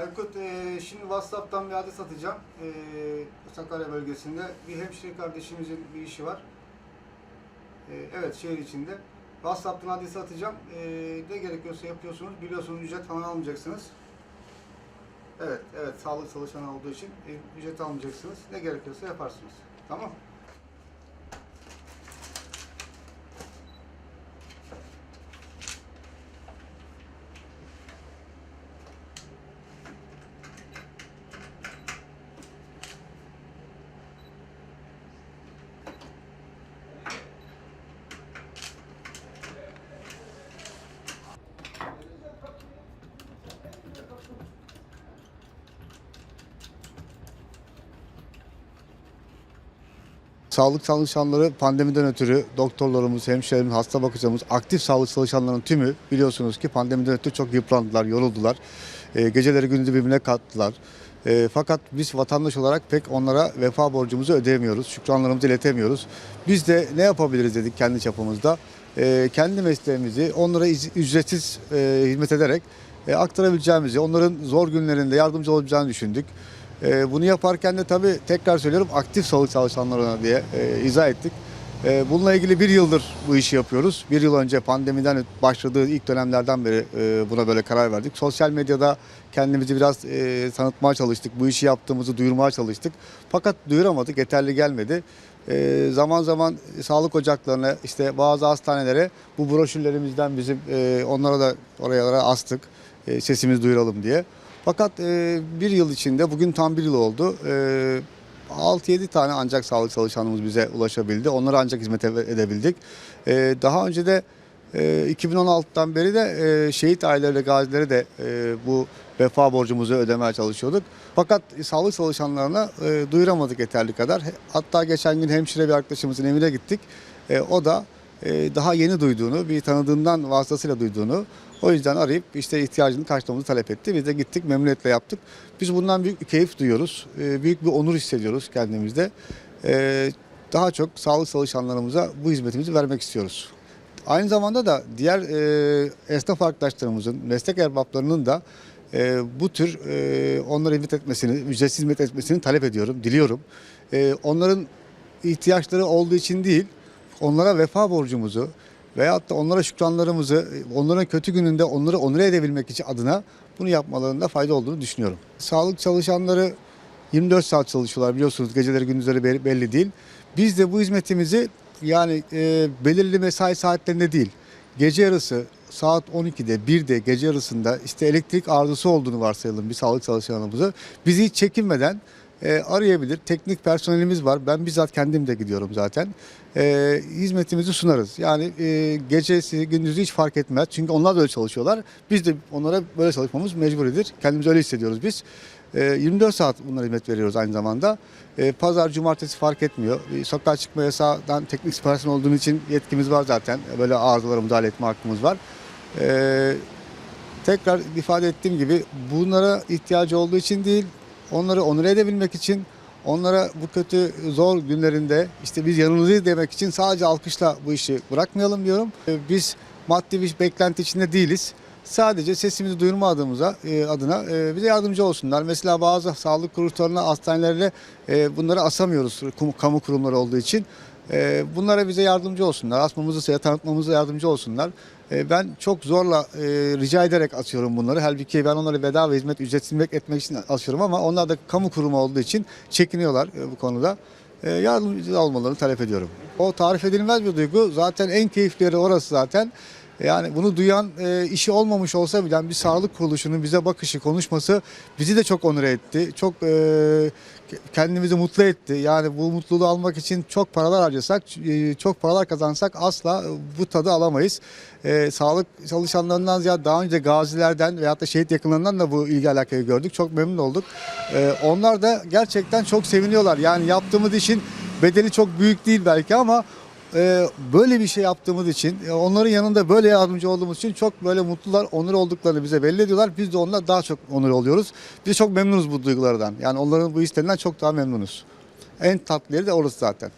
Aykut, e, şimdi WhatsApp'tan bir adres atacağım. E, Sakarya bölgesinde. Bir hemşire kardeşimizin bir işi var. E, evet, şehir içinde. WhatsApp'tan adresi atacağım. E, ne gerekiyorsa yapıyorsunuz. Biliyorsunuz ücret falan almayacaksınız. Evet, evet. Sağlık çalışanı olduğu için e, ücret almayacaksınız. Ne gerekiyorsa yaparsınız. Tamam Sağlık çalışanları pandemiden ötürü doktorlarımız, hemşehrilerimiz, hasta bakıcımız, aktif sağlık çalışanlarının tümü biliyorsunuz ki pandemiden ötürü çok yıprandılar, yoruldular. E, geceleri gündüzü birbirine kattılar. E, fakat biz vatandaş olarak pek onlara vefa borcumuzu ödeyemiyoruz, şükranlarımızı iletemiyoruz. Biz de ne yapabiliriz dedik kendi çapımızda. E, kendi mesleğimizi onlara iz- ücretsiz e, hizmet ederek e, aktarabileceğimizi, onların zor günlerinde yardımcı olabileceğini düşündük. E, bunu yaparken de tabii tekrar söylüyorum aktif sağlık çalışanlarına diye e, izah ettik. E, bununla ilgili bir yıldır bu işi yapıyoruz. Bir yıl önce pandemiden başladığı ilk dönemlerden beri e, buna böyle karar verdik. Sosyal medyada kendimizi biraz e, tanıtmaya çalıştık. Bu işi yaptığımızı duyurmaya çalıştık. Fakat duyuramadık, yeterli gelmedi. E, zaman zaman sağlık ocaklarına, işte bazı hastanelere bu broşürlerimizden bizim e, onlara da oralara astık. E, sesimizi duyuralım diye. Fakat e, bir yıl içinde, bugün tam bir yıl oldu. E, 6-7 tane ancak sağlık çalışanımız bize ulaşabildi. Onlara ancak hizmet ede- edebildik. E, daha önce de e, 2016'dan beri de e, şehit aileleri, gazilere de e, bu vefa borcumuzu ödemeye çalışıyorduk. Fakat sağlık çalışanlarına e, duyuramadık yeterli kadar. Hatta geçen gün hemşire bir arkadaşımızın evine gittik. E, o da e, daha yeni duyduğunu, bir tanıdığından vasıtasıyla duyduğunu, o yüzden arayıp işte ihtiyacını karşılamamızı talep etti. Biz de gittik memnuniyetle yaptık. Biz bundan büyük bir keyif duyuyoruz. E, büyük bir onur hissediyoruz kendimizde. E, daha çok sağlık çalışanlarımıza bu hizmetimizi vermek istiyoruz. Aynı zamanda da diğer e, esnaf arkadaşlarımızın, meslek erbaplarının da e, bu tür e, onlara hizmet etmesini, ücretsiz hizmet etmesini talep ediyorum, diliyorum. E, onların ihtiyaçları olduğu için değil, onlara vefa borcumuzu veyahut da onlara şükranlarımızı, onların kötü gününde onları onure edebilmek için adına bunu yapmalarında fayda olduğunu düşünüyorum. Sağlık çalışanları 24 saat çalışıyorlar biliyorsunuz geceleri gündüzleri belli- değil. Biz de bu hizmetimizi yani e, belirli mesai saatlerinde değil gece yarısı saat 12'de 1'de gece yarısında işte elektrik arızası olduğunu varsayalım bir sağlık çalışanımızı bizi çekinmeden e, arayabilir. Teknik personelimiz var. Ben bizzat kendim de gidiyorum zaten. E, hizmetimizi sunarız. Yani e, gecesi gündüzü hiç fark etmez. Çünkü onlar da öyle çalışıyorlar. Biz de onlara böyle çalışmamız mecburidir. Kendimizi öyle hissediyoruz biz. E, 24 saat bunlara hizmet veriyoruz aynı zamanda. Pazar, cumartesi fark etmiyor. Sokağa çıkma yasağından teknik siparişin olduğu için yetkimiz var zaten. Böyle arızalara müdahale etme hakkımız var. Tekrar ifade ettiğim gibi bunlara ihtiyacı olduğu için değil, onları onur edebilmek için, onlara bu kötü zor günlerinde işte biz yanınızdayız demek için sadece alkışla bu işi bırakmayalım diyorum. E, Biz maddi bir beklenti içinde değiliz. Sadece sesimizi duyurma adımıza, e, adına e, bize yardımcı olsunlar. Mesela bazı sağlık kuruluşlarına, hastanelerle e, bunları asamıyoruz kamu kurumları olduğu için. Bunlara bize yardımcı olsunlar. Asmamızı tanıtmamıza yardımcı olsunlar. E, ben çok zorla e, rica ederek asıyorum bunları. Halbuki ben onları bedava hizmet, ücretsiz etmek için asıyorum ama onlar da kamu kurumu olduğu için çekiniyorlar e, bu konuda. E, yardımcı olmalarını talep ediyorum. O tarif edilmez bir duygu. Zaten en keyifli yeri orası zaten. Yani bunu duyan e, işi olmamış olsa bile bir sağlık kuruluşunun bize bakışı, konuşması bizi de çok onur etti. Çok e, kendimizi mutlu etti. Yani bu mutluluğu almak için çok paralar harcasak, e, çok paralar kazansak asla bu tadı alamayız. E, sağlık çalışanlarından ziyade daha önce gazilerden veyahut da şehit yakınlarından da bu ilgi alakayı gördük. Çok memnun olduk. E, onlar da gerçekten çok seviniyorlar. Yani yaptığımız işin bedeli çok büyük değil belki ama e, böyle bir şey yaptığımız için, e, onların yanında böyle yardımcı olduğumuz için çok böyle mutlular, onur olduklarını bize belli ediyorlar. Biz de onlar daha çok onur oluyoruz. Biz çok memnunuz bu duygulardan. Yani onların bu hislerinden çok daha memnunuz. En tatlı yeri de orası zaten.